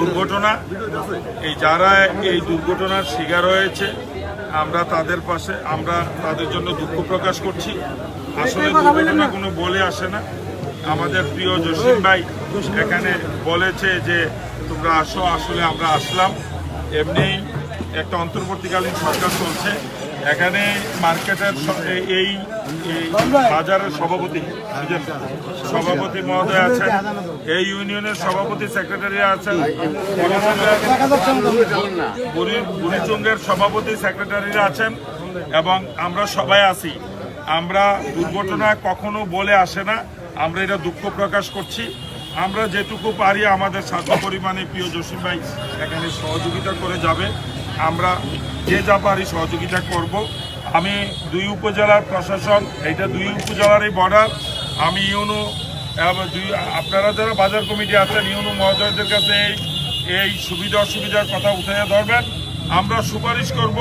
দুর্ঘটনা। এই যারা এই দুর্ঘটনার শিকার হয়েছে, আমরা তাদের পাশে, আমরা তাদের জন্য দুঃখ প্রকাশ করছি। আসলে দুর্ঘটনা কোনো বলে আসে না। আমাদের প্রিয় জসিম ভাই এখানে বলেছে যে, তোমরা আসো, আসলে আমরা আসলাম। এমনি একটা অন্তর্বর্তীকালীন সরকার চলছে। এখানে মার্কেটের এই- বাজারের সভাপতি সভাপতি মহোদয় আছেন। এই ইউনিয়নের সভাপতি, সেক্রেটারি আছেন। বুড়ি- বুড়িচুঙ্গের সভাপতি সেক্রেটারিরা আছেন এবং আমরা সবাই আছি। আমরা দুর্ঘটনা কখনো বলে আসে না। আমরা এটা দুঃখ প্রকাশ করছি। আমরা যেটুকু পারি আমাদের সাধ্য পরিমাণে প্রিয় জসিম ভাই এখানে সহযোগিতা করে যাবে। আমরা যে যা পারি সহযোগিতা করব। আমি দুই উপজেলার প্রশাসন এটা দুই উপজেলারই বর্ডার আমি ইউনো দুই, আপনারা যারা বাজার কমিটি আছেন, ইউনো মহোদয়দের কাছে এই এই সুবিধা অসুবিধার কথা উঠাইয়া ধরবেন। আমরা সুপারিশ করব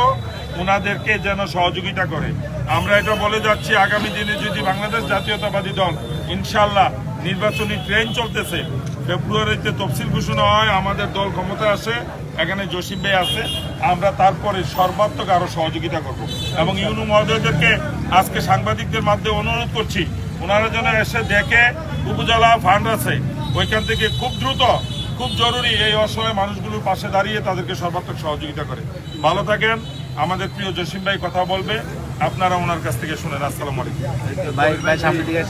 ওনাদেরকে যেন সহযোগিতা করে। আমরা এটা বলে যাচ্ছি, আগামী দিনে যদি বাংলাদেশ জাতীয়তাবাদী দল ইনশাল্লাহ নির্বাচনী ট্রেন চলতেছে। ফেব্রুয়ারিতে তফসিল ঘোষণা হয়, আমাদের দল ক্ষমতা আসে, এখানে জসিম ভাই আছে, আমরা তারপরে সর্বাত্মক আরও সহযোগিতা করব। এবং ইউনু মহোদয়দেরকে আজকে সাংবাদিকদের মাধ্যমে অনুরোধ করছি, ওনারা যেন এসে দেখে উপজেলা ফান্ড আছে। ওইখান থেকে খুব দ্রুত, খুব জরুরি এই অসহায় মানুষগুলোর পাশে দাঁড়িয়ে তাদেরকে সর্বাত্মক সহযোগিতা করে। ভালো থাকেন আমাদের প্রিয় জসিম ভাই কথা বলবে আপনারা ওনার কাছ থেকে শুনেন আসসালাম আলাইকুম। ভাই ভাই সামনে দিকে